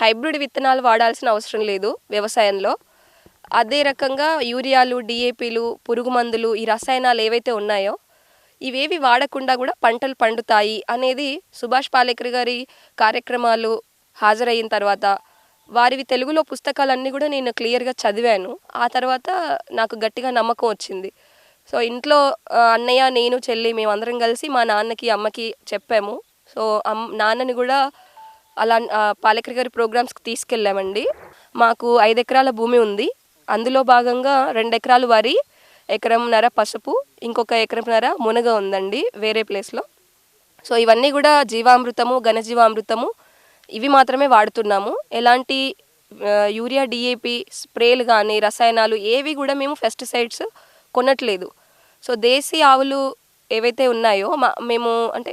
Hybrid విత్తనాలు వాడాల్సిన అవసరం లేదు వ్యవసాయంలో. అదే రకంగా యూరియాలు డిఏపీలు పురుగు మందులు ఈ రసాయనాలు ఏవైతే ఉన్నాయో ఇవేవి వాడకుండా కూడా పంటలు పండుతాయి అనేది సుభాష్ పాలేకర్ గారి కార్యక్రమాలు హాజరయిన తర్వాత వారివి తెలుగులో పుస్తకాలన్నీ కూడా నేను క్లియర్గా చదివాను. ఆ తర్వాత నాకు గట్టిగా నమ్మకం వచ్చింది. సో ఇంట్లో అన్నయ్య నేను చెల్లి మేమందరం కలిసి మా నాన్నకి అమ్మకి చెప్పాము. సో అమ్ నాన్నని కూడా అలా ఆ, గారి ప్రోగ్రామ్స్కి తీసుకెళ్ళామండి. మాకు ఐదు ఎకరాల భూమి ఉంది. అందులో భాగంగా రెండు ఎకరాలు వరి ఎకరంన్నర పసుపు ఇంకొక ఎకరంన్నర మునగ ఉందండి వేరే ప్లేస్లో. సో ఇవన్నీ కూడా జీవామృతము ఘనజీవామృతము ఇవి మాత్రమే వాడుతున్నాము. ఎలాంటి యూరియా డిఏపి స్ప్రేలు కానీ రసాయనాలు ఏవి కూడా మేము పెస్టిసైడ్స్ కొనట్లేదు. సో దేశీ ఆవులు ఏవైతే ఉన్నాయో మా మేము అంటే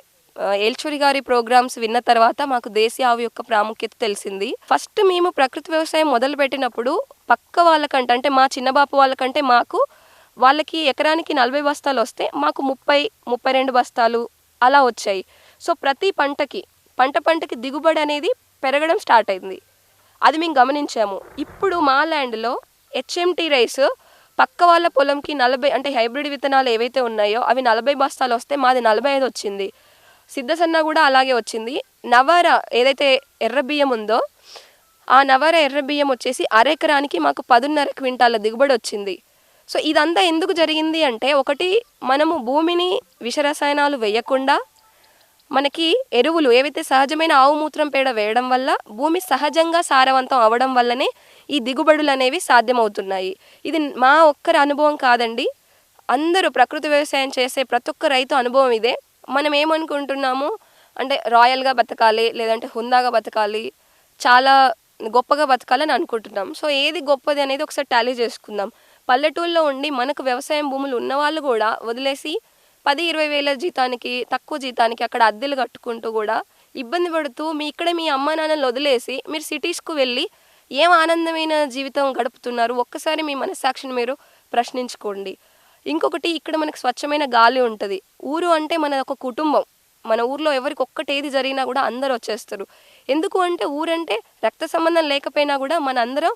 ఏల్చూరి గారి ప్రోగ్రామ్స్ విన్న తర్వాత మాకు దేశీయ ఆవు యొక్క ప్రాముఖ్యత తెలిసింది. ఫస్ట్ మేము ప్రకృతి వ్యవసాయం మొదలు పెట్టినప్పుడు పక్క వాళ్ళకంటే అంటే మా చిన్న బాపు వాళ్ళకంటే మాకు వాళ్ళకి ఎకరానికి నలభై బస్తాలు వస్తే మాకు ముప్పై ముప్పై రెండు బస్తాలు అలా వచ్చాయి. సో ప్రతి పంటకి పంట పంటకి దిగుబడి అనేది పెరగడం స్టార్ట్ అయింది. అది మేము గమనించాము. ఇప్పుడు మా ల్యాండ్లో హెచ్ఎంటీ రైస్ పక్క వాళ్ళ పొలంకి నలభై అంటే హైబ్రిడ్ విత్తనాలు ఏవైతే ఉన్నాయో అవి నలభై బస్తాలు వస్తే మాది నలభై ఐదు వచ్చింది. సిద్ధసన్న కూడా అలాగే వచ్చింది. నవార ఏదైతే ఎర్ర బియ్యం ఉందో ఆ నవార ఎర్ర బియ్యం వచ్చేసి అరెకరానికి మాకు పదున్నర క్వింటాల దిగుబడి వచ్చింది. సో ఇదంతా ఎందుకు జరిగింది అంటే ఒకటి మనము భూమిని విషరసాయనాలు వేయకుండా మనకి ఎరువులు ఏవైతే సహజమైన ఆవు మూత్రం పేడ వేయడం వల్ల భూమి సహజంగా సారవంతం అవడం వల్లనే ఈ దిగుబడులు అనేవి సాధ్యమవుతున్నాయి. ఇది మా ఒక్కరి అనుభవం కాదండి. అందరూ ప్రకృతి వ్యవసాయం చేసే ప్రతి ఒక్క రైతు అనుభవం ఇదే. మనం ఏమనుకుంటున్నాము అంటే రాయల్గా బతకాలి లేదంటే హుందాగా బతకాలి చాలా గొప్పగా బతకాలని అనుకుంటున్నాం. సో ఏది గొప్పది అనేది ఒకసారి టాలీ చేసుకుందాం. పల్లెటూళ్ళలో ఉండి మనకు వ్యవసాయం భూములు ఉన్న వాళ్ళు కూడా వదిలేసి పది ఇరవై వేల జీతానికి తక్కువ జీతానికి అక్కడ అద్దెలు కట్టుకుంటూ కూడా ఇబ్బంది పడుతూ మీ ఇక్కడ మీ అమ్మ నాన్నలు వదిలేసి మీరు సిటీస్కు వెళ్ళి ఏం ఆనందమైన జీవితం గడుపుతున్నారు? ఒక్కసారి మీ మనస్సాక్షిని మీరు ప్రశ్నించుకోండి. ఇంకొకటి ఇక్కడ మనకు స్వచ్ఛమైన గాలి ఉంటుంది. ఊరు అంటే మన ఒక కుటుంబం. మన ఊర్లో ఎవరికి ఒక్కటేది జరిగినా కూడా అందరు వచ్చేస్తారు. ఎందుకు అంటే ఊరంటే రక్త సంబంధం లేకపోయినా కూడా మన అందరం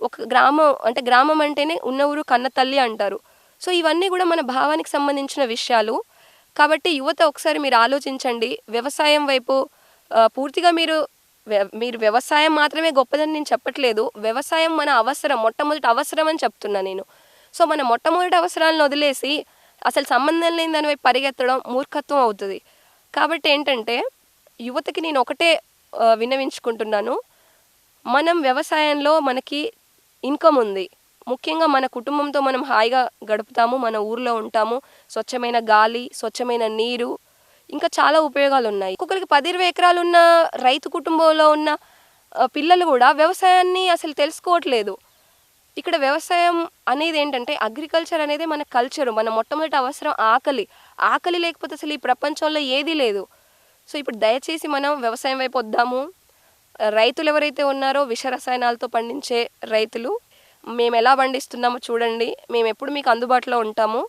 ఒక గ్రామం అంటే గ్రామం అంటేనే ఉన్న ఊరు కన్న తల్లి అంటారు. సో ఇవన్నీ కూడా మన భావానికి సంబంధించిన విషయాలు. కాబట్టి యువత ఒకసారి మీరు ఆలోచించండి. వ్యవసాయం వైపు పూర్తిగా మీరు వ్య- మీరు వ్యవసాయం మాత్రమే గొప్పదని నేను చెప్పట్లేదు. వ్యవసాయం మన అవసరం మొట్టమొదటి అవసరం అని చెప్తున్నా నేను. సో మన మొట్టమొదటి అవసరాలను వదిలేసి అసలు సంబంధం లేనిదని వైపు పరిగెత్తడం మూర్ఖత్వం అవుతుంది. కాబట్టి ఏంటంటే యువతకి నేను ఒకటే విన్నవించుకుంటున్నాను. మనం వ్యవసాయంలో మనకి ఇన్కమ్ ఉంది. ముఖ్యంగా మన కుటుంబంతో మనం హాయిగా గడుపుతాము మన ఊర్లో ఉంటాము. స్వచ్ఛమైన గాలి స్వచ్ఛమైన నీరు ఇంకా చాలా ఉపయోగాలు ఉన్నాయి ఒక్కొక్కరికి పది ఇరవై ఎకరాలు ఉన్న రైతు కుటుంబంలో ఉన్న పిల్లలు కూడా వ్యవసాయాన్ని అసలు తెలుసుకోవట్లేదు. ఇక్కడ వ్యవసాయం అనేది ఏంటంటే అగ్రికల్చర్ అనేది మన కల్చర్ మన మొట్టమొదటి అవసరం ఆకలి. ఆకలి లేకపోతే అసలు ఈ ప్రపంచంలో ఏదీ లేదు. సో ఇప్పుడు దయచేసి మనం వ్యవసాయం వైపు వద్దాము. రైతులు ఎవరైతే ఉన్నారో విష రసాయనాలతో పండించే రైతులు మేము ఎలా పండిస్తున్నామో చూడండి. మేము ఎప్పుడు మీకు అందుబాటులో ఉంటాము.